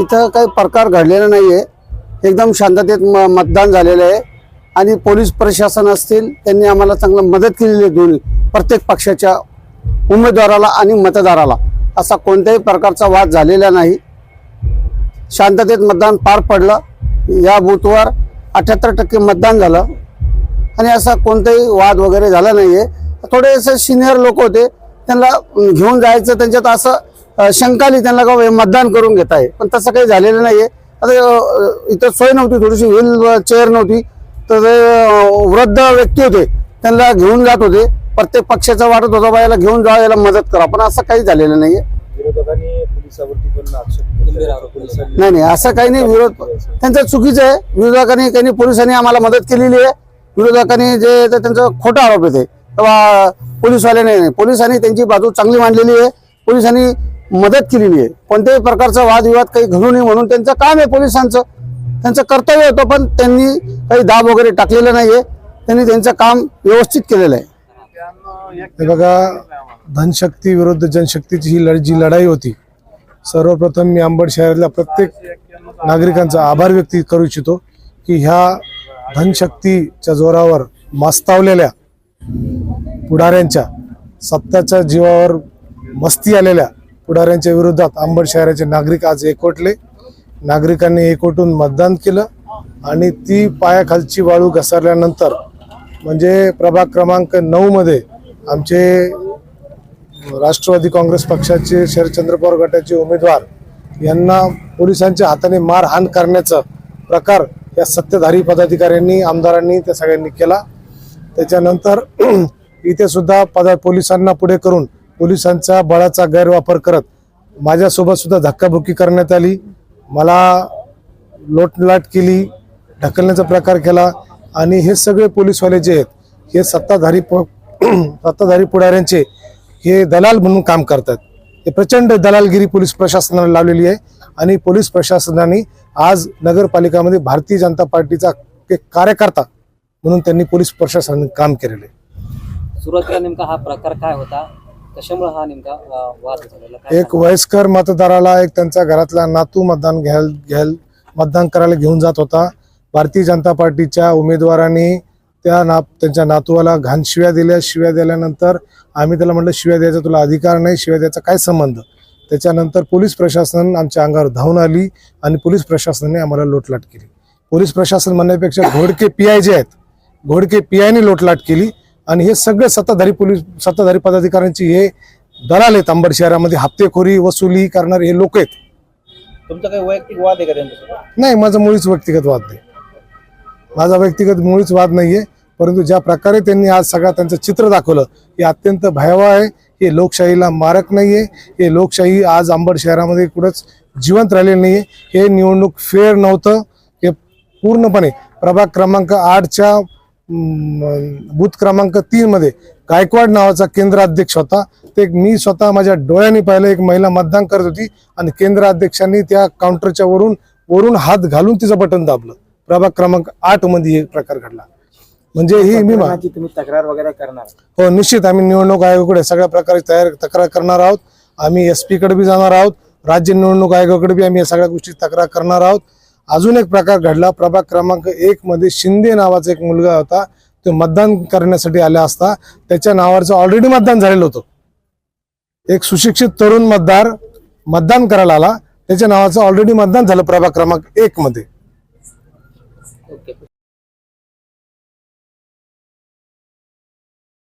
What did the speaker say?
इथं काही प्रकार घडलेला नाही आहे एकदम शांततेत म मतदान झालेलं आहे. आणि पोलीस प्रशासन असतील त्यांनी आम्हाला चांगलं मदत केलेली आहे दोन्ही प्रत्येक पक्षाच्या उमेदवाराला आणि मतदाराला. असा कोणत्याही प्रकारचा वाद झालेला नाही. शांततेत मतदान पार पडलं. या बूथवर अठ्याहत्तर टक्के मतदान झालं. आणि असा कोणताही वाद वगैरे झाला नाही आहे थोडेसे सिनियर लोक होते त्यांना घेऊन जायचं त्यांच्यात असं अं, शंका आली त्यांना का हे मतदान करून घेत आहे. पण तसं काही झालेलं नाही आहे आता इथं सोय नव्हती थोडीशी व्हील चेअर नव्हती. तर वृद्ध व्यक्ती होते त्यांना घेऊन जात होते. प्रत्येक पक्षाचा वाटत होता बा याला घेऊन जा याला मदत करा. पण असं काही झालेलं नाही आहे विरोधकांनी पोलिसावरती पण आक्षेप घेतला. पोलिसांनी नाही नाही असं काही नाही. विरोध त्यांचं चुकीचं आहे. विरोधकांनी काही पोलिसांनी आम्हाला मदत केलेली आहे. विरोधकांनी जे त्यांचं खोटा आरोप येते तेव्हा पोलीसवाल्याने नाही पोलिसांनी त्यांची बाजू चांगली मांडलेली आहे. पोलिसांनी मदत केलेली आहे. कोणत्याही प्रकारचा वादविवाद काही घडू नये म्हणून त्यांचं काम आहे पोलिसांचं. त्यांचं कर्तव्य होतं पण त्यांनी काही दाब वगैरे टाकलेलं नाहीये. त्यांनी त्यांचं काम व्यवस्थित केलेलं आहे. हे बघा धनशक्ती विरुद्ध जनशक्तीची ही लढ जी लढाई होती सर्वप्रथम मी अंबड शहरातल्या प्रत्येक नागरिकांचा आभार व्यक्त करू इच्छितो की ह्या धनशक्तीच्या जोरावर मास्तावलेल्या पुढाऱ्यांच्या सत्ताच्या जीवावर मस्ती आलेल्या पुढाऱ्यांच्या विरोधात अंबड शहराचे नागरिक आज एकवटले. नागरिकांनी एकवटून मतदान केलं आणि ती पायाखालची वाळू घसरल्यानंतर म्हणजे प्रभाग क्रमांक नऊमध्ये आमचे राष्ट्रवादी काँग्रेस पक्षाचे शरदचंद्र पवार गटाचे उमेदवार यांना पोलिसांच्या हाताने मारहाण करण्याचा प्रकार या सत्ताधारी पदाधिकाऱ्यांनी आमदारांनी त्या सगळ्यांनी केला. त्याच्यानंतर इथे सुद्धा पदा पोलिसांना पुढे करून पोलिसांचा बळाचा गैरवापर करत माझ्यासोबत सुद्धा धक्काबुक्की करण्यात आली. मला लोटलाट केली ढकलण्याचा प्रकार केला आणि हे सगळे पोलीसवाले जे आहेत हे सत्ताधारी सत्ताधारी पुढाऱ्यांचे हे दलाल म्हणून काम करतात. हे प्रचंड दलालगिरी पोलीस प्रशासनाला लावलेली आहे आणि पोलीस प्रशासनाने आज नगरपालिकामध्ये भारतीय जनता पार्टीचा एक कार्यकर्ता म्हणून त्यांनी पोलीस प्रशासनाने काम केलेलं आहे. सुरुवातीला नेमका हा प्रकार काय होता? कशामुळे हा नेमका वाद झालेला? काय एक वयस्कर मतदाराला एक त्यांच्या घरातला नातू मतदान घ्याल घ्याल मतदान करायला घेऊन जात होता. भारतीय जनता पार्टीच्या उमेदवारांनी त्या ना त्यांच्या नातूला घाण शिव्या दिल्या. शिव्या दिल्यानंतर आम्ही त्याला म्हटलं शिव्या द्यायचा तुला अधिकार नाही शिव्या द्यायचा काय संबंध? त्याच्यानंतर पोलीस प्रशासन आमच्या अंगावर धावून आली आणि पोलीस प्रशासनाने आम्हाला लोटलाट केली. पोलीस प्रशासन म्हणण्यापेक्षा घोडके पी आय जे आहेत घोडके पी आयने लोटलाट केली. आणि हे सगळे सत्ताधारी पोलीस सत्ताधारी पदाधिकाऱ्यांची हे दलाल आहेत अंबड शहरामध्ये. हप्तेखोरी वसुली करणारे हे लोक आहेत. तुमचा काही वैयक्तिक वाद आहे का त्यांच्यासोबत? नाही माझा मुळीच व्यक्तिगत वाद नाही. माझा व्यक्तिगत मुळीच वाद नाहीये. परंतु ज्या प्रकारे त्यांनी आज सगळं त्यांचं चित्र दाखवलं हे अत्यंत भयावह आहे. हे लोकशाहीला मारक नाहीये. हे लोकशाही आज अंबड शहरामध्ये कुठंच जिवंत राहिलेलं नाहीये. हे निवडणूक फेअर नव्हतं. हे पूर्णपणे प्रभाग क्रमांक आठच्या बूथ क्रमांक तीन मध्ये गायकवाड नावाचा केंद्र अध्यक्ष होता. ते मी स्वतः माझ्या डोळ्यांनी पाहिलं एक महिला मतदान करत होती आणि केंद्र अध्यक्षांनी त्या काउंटरच्या वरून वरून हात घालून तिचं बटन दाबलं. प्रभाग क्रमांक आठमध्ये हे प्रकार घडला. म्हणजे ही मी तक्रार वगैरे करणार. हो निश्चित आम्ही निवडणूक आयोगाकडे सगळ्या प्रकारे तयार तक्रार करणार आहोत. आम्ही एसकडे बी जाणार आहोत. राज्य निवडणूक आयोगाकडे बी आम्ही या सगळ्या गोष्टी तक्रार करणार आहोत. अजून एक प्रकार घडला. प्रभाग क्रमांक एक मध्ये शिंदे नावाचा एक मुलगा होता. तो मतदान करण्यासाठी आला असता. त्याच्या नावाचं ऑलरेडी मतदान झालेलं होतं. एक सुशिक्षित तरुण मतदार मतदान करायला आला. त्याच्या नावाचं ऑलरेडी मतदान झालं प्रभाग क्रमांक एक मध्ये.